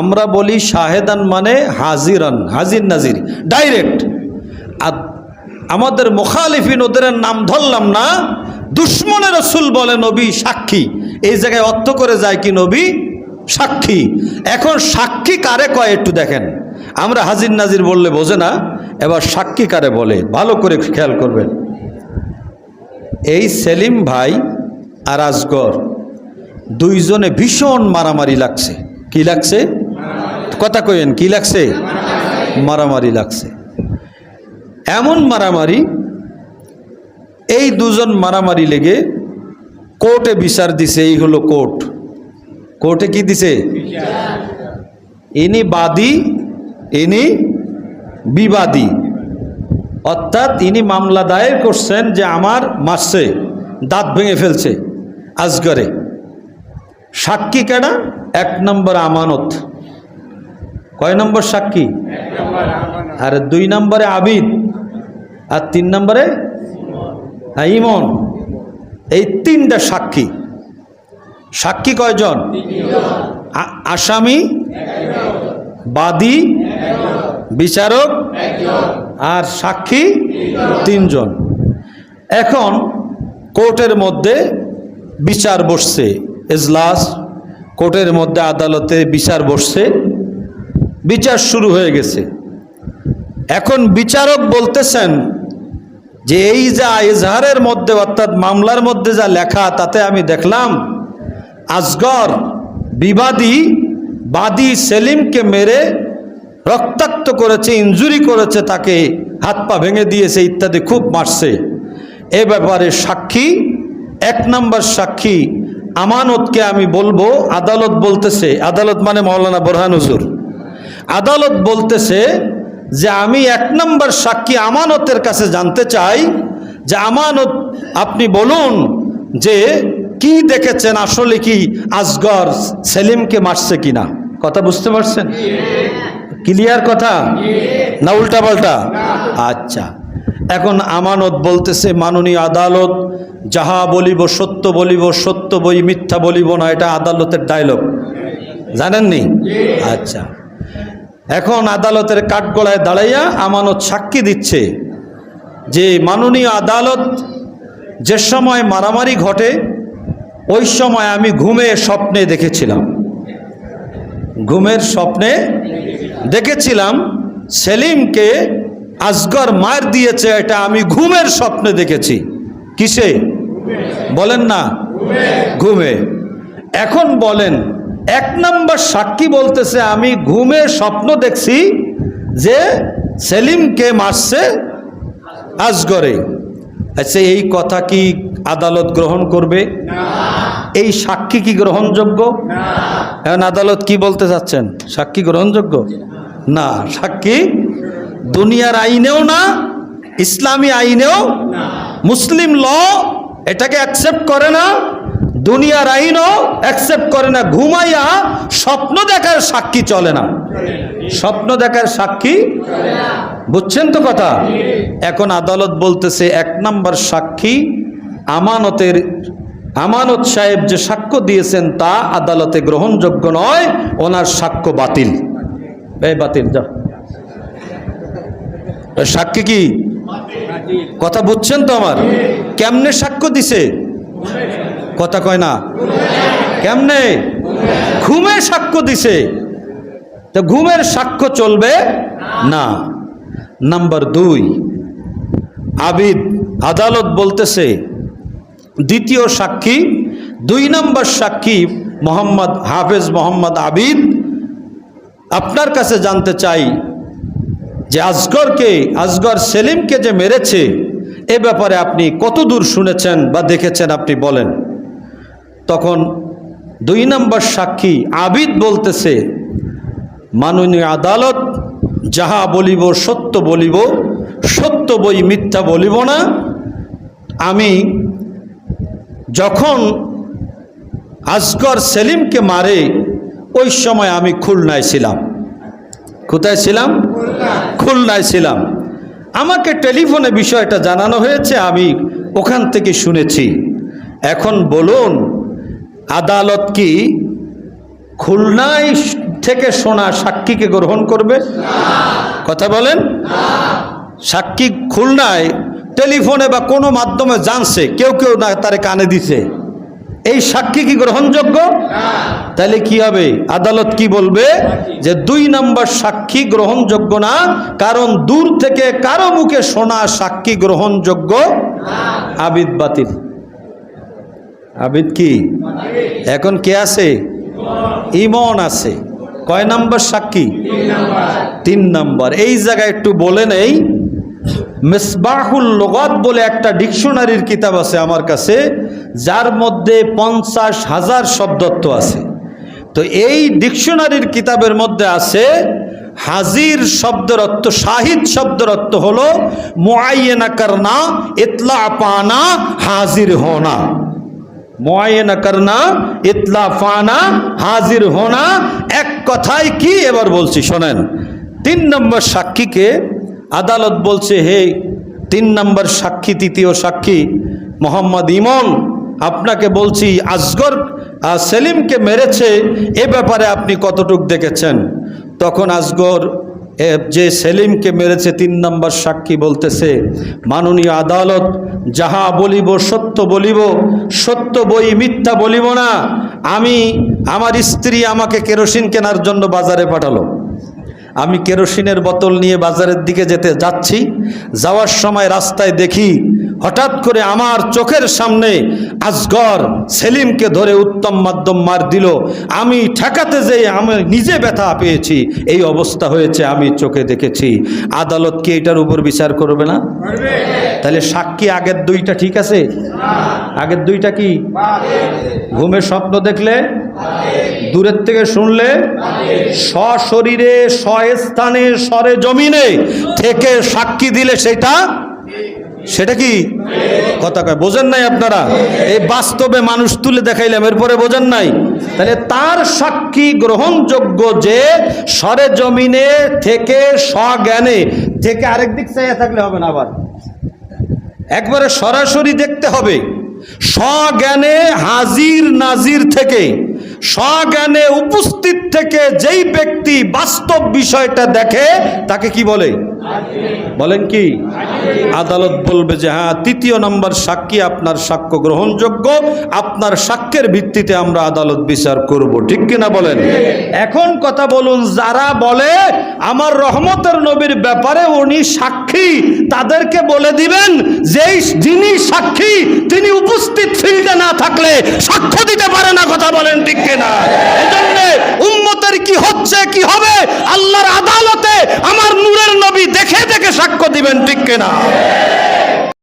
আমরা বলি শাহেদান মানে হাজিরান, হাজির নাজির, ডাইরেক্ট। আর আমাদের মোখালিফিন ওদের নাম ধরলাম না, দুশ্মনের রসুল বলে নবী সাক্ষী। এই জায়গায় অর্থ করে যায় কি নবী সাক্ষী। এখন সাক্ষী কারে কয় একটু দেখেন। আমরা হাজির নাজির বললে বোঝে না, এবার সাক্ষী কারে বলে, ভালো করে খেয়াল করবেন। এই সেলিম ভাই আর আজগর দুইজনে ভীষণ মারামারি লাগছে। কি লাগছে? কথা কইেন কি লাগছে? মারামারি লাগছে। এমন মারামারি, এই দুজন মারামারি লেগে কোর্টে বিচার দিছে, এই হলো কোর্ট। কোর্টে কি দিছে? ইনি বাদী, ইনি বিবাদী। অর্থাৎ ইনি মামলা দায়ের করছেন যে আমার মারছে, দাঁত ভেঙে ফেলছে, আজগরে। সাক্ষী কেনা এক নম্বর আমানত। কয় নম্বর সাক্ষী? আর দুই নম্বরে আবিদ, আর তিন নম্বরে হ্যাঁ ইমন। এই তিনটা সাক্ষী। সাক্ষী কয়জন? আসামি, বাদী, বিচারক, আর সাক্ষী তিনজন। এখন কোর্টের মধ্যে বিচার বসছে, এজলাস। কোর্টের মধ্যে আদালতে বিচার বসছে। বিচার শুরু হয়ে গেছে। এখন বিচারক বলতেছেন যে এই যা এজহারের মধ্যে অর্থাৎ মামলার মধ্যে যা লেখা, তাতে আমি দেখলাম আজগর বিবাদী বাদী সেলিমকে মেরে রক্তাক্ত করেছে ইঞ্জুরি করেছে, তাকে হাত পা ভেঙে দিয়েছে ইত্যাদি খুব মারছে। এ ব্যাপারে সাক্ষী, এক নম্বর সাক্ষী আমানতকে আমি বলব, আদালত বলতেছে, আদালত মানে মৌলানা বোরহান হুজুর। আদালত বলতেছে যে আমি এক নম্বর সাক্ষী আমানতের কাছে জানতে চাই যে আমানত আপনি বলুন যে কি দেখেছেন, আসলে কি আজগর সেলিমকে মারছে কিনা? কথা বুঝতে পারছেন? ক্লিয়ার কথা? না উল্টা পাল্টা? আচ্ছা। এখন আমানত বলতেছে, মাননীয় আদালত, যাহা বলিব সত্য বলিব, সত্য বই মিথ্যা বলিব না, এটা আদালতের ডায়লগ জানেননি? আচ্ছা। এখন আদালতের কাঠগড়ায় দাঁড়াইয়া আমানত সাক্ষী দিচ্ছে যে মাননীয় আদালত যে সময় মারামারি ঘটে, ওই সময় আমি ঘুমে স্বপ্নে দেখেছিলাম। ঘুমের স্বপ্নে দেখেছিলাম সেলিমকে আজগর মার দিয়েছে, এটা আমি ঘুমের স্বপ্নে দেখেছি। কিসে? বলেন না। ঘুমে। এখন বলেন এক নম্বর সাক্ষী বলতেছে, আমি ঘুমে স্বপ্ন দেখছি যে সেলিমকে মারছে আজগরে। আচ্ছা এই কথা কি আদালত গ্রহণ করবে? এই সাক্ষী কি গ্রহণযোগ্য? এখন আদালত কি বলতে চাচ্ছেন? সাক্ষী গ্রহণযোগ্য? না, সাক্ষী দুনিয়ার আইনেও না, ইসলামী আইনেও মুসলিম ল এটাকে অ্যাকসেপ্ট করে না দুনিয়ার আইনও অ্যাকসেপ্ট করে না ঘুমাইয়া স্বপ্ন দেখার সাক্ষী চলে না। স্বপ্ন দেখার সাক্ষী বুঝছেন তো কথা? এখন আদালত বলতেছে এক নম্বর সাক্ষী আমানতের আমানত সাহেব যে সাক্ষ্য দিয়েছেন তা আদালতে গ্রহণযোগ্য নয় ওনার সাক্ষ্য বাতিল। এই বাতিল যা সাক্ষী কি? কথা বুঝছেন তো আমার? কেমনে সাক্ষ্য দিছে? কথা কয় না? কেমনে? ঘুমে সাক্ষ্য দিছে। তো ঘুমের সাক্ষ্য চলবে না। নাম্বার দুই, আবিদ আদালত বলতেছে, দ্বিতীয় সাক্ষী, দুই নম্বর সাক্ষী মোহাম্মদ হাফেজ মোহাম্মদ আবিদ। আপনার কাছে জানতে চাই যে আজগরকে, আজগর সেলিমকে যে মেরেছে, এ ব্যাপারে আপনি কত দূর শুনেছেন বা দেখেছেন আপনি বলেন। তখন দুই নম্বর সাক্ষী আবিদ বলতেছে, মাননীয় আদালত যাহা বলিব সত্য বলিব, সত্য বই মিথ্যা বলিব না। আমি যখন আজগর সেলিমকে মারে, ওই সময় আমি খুলনায় ছিলাম। কোথায় ছিলাম? খুলনায় ছিলাম। আমাকে টেলিফোনে বিষয়টা জানানো হয়েছে, আমি ওখান থেকে শুনেছি। এখন বলুন আদালত কি খুলনায় থেকে শোনা সাক্ষীকে গ্রহণ করবে? কথা বলেন। সাক্ষী খুলনায় টেলিফোনে বা কোনো মাধ্যমে জানছে, কেউ কেউ না তারে কানে দিছে। এই সাক্ষী কি গ্রহণযোগ্য? তাহলে কি হবে? আদালত কি বলবে? যে দুই নম্বর সাক্ষী গ্রহণযোগ্য না, কারণ দূর থেকে কারও মুখে শোনা সাক্ষী গ্রহণযোগ্য আবিদ বাতিল। আবিদ কি? এখন কে আছে? ইমন আছে। কয় নম্বর সাক্ষী? তিন নম্বর। এই জায়গায় একটু বলে নেই, মিসবাহুল লগত বলে একটা ডিকশনারির কিতাব আছে আমার কাছে, যার মধ্যে পঞ্চাশ হাজার শব্দত্ব আছে। তো এই ডিকশনারির কিতাবের মধ্যে আছে, হাজির শব্দের অর্থ, শাহিদ শব্দের অর্থ হলো মোয়াইনা করনা ইতলা পানা হাজির হোনা মোয়ায়না করনা ইতলা ফানা হাজির হোনা। এক কথায় কি এবার বলছি শোনেন। তিন নম্বর সাক্ষীকে আদালত বলছে হে তিন নম্বর সাক্ষী তৃতীয় সাক্ষী মোহাম্মদ ইমন আপনাকে বলছি আসগর আহ, সেলিমকে মেরেছে এ ব্যাপারে আপনি কতটুক দেখেছেন? তখন আসগর এ যে সেলিমকে মেরেছে তিন নম্বর সাক্ষী বলতেছে, মাননীয় আদালত, যাহা বলিব সত্য বলিব, সত্য বই মিথ্যা বলিব না। আমি, আমার স্ত্রী আমাকে কেরোসিন কেনার জন্য বাজারে পাঠালো। আমি কেরোসিনের বোতল নিয়ে বাজারের দিকে যেতে যাচ্ছি। যাওয়ার সময় রাস্তায় দেখি হঠাৎ করে আমার চোখের সামনে আজগর সেলিমকে ধরে উত্তম মাধ্যম মার দিল। আমি ঠেকাতে যেয়ে আমি নিজে ব্যথা পেয়েছি। এই অবস্থা হয়েছে আমি চোখে দেখেছি। আদালত কি এটার উপর বিচার করবে না? তাহলে সাক্ষী আগের দুইটা ঠিক আছে? আগের দুইটা কি? ঘুমের স্বপ্ন দেখলে? দূরের থেকে শুনলে? সশরীরে স্বস্থানে স্বরে জমিনে থেকে সাক্ষী দিলে সেটা সেটা কি? কথা কয়, বোঝেন নাই আপনারা? এই বাস্তবে মানুষ তুলে দেখাইলাম, এরপরে বোঝেন নাই। তাহলে তার সাক্ষী গ্রহণযোগ্য যে স্বরে জমিনে থেকে স্বজ্ঞানে, থেকে আরেক দিক চাইয়া থাকলে হবে না আবার। একবারে সরাসরি দেখতে হবে। স্বজ্ঞানে হাজির নাজির থেকে, স্বজ্ঞানে উপস্থিত থেকে যেই ব্যক্তি বাস্তব বিষয়টা দেখে, তাকে কি বলে? বলেন কি? আদালত বলবে যে হ্যাঁ তৃতীয় নম্বর সাক্ষী আপনার সাক্ষ্য গ্রহণযোগ্য। আপনার সাক্ষ্যের ভিত্তিতে আমরা আদালত বিচার করব। ঠিক কিনা বলেন? এখন কথা বলুন, যারা বলে, আমার রহমতের নবীর ব্যাপারে উনি সাক্ষী, তাদেরকে বলে দিবেন, যেই যিনি সাক্ষী, তিনি উপস্থিত ফিল্ডে না থাকলে সাক্ষ্য দিতে পারে না। কথা বলেন ঠিক কিনা? এজন্য উম্মতের কি হচ্ছে, কি হবে? আল্লাহর আদালতে আমার নূরের নবী দেখে দেখে সাক্ষ্য দিবেন ঠিক কিনা?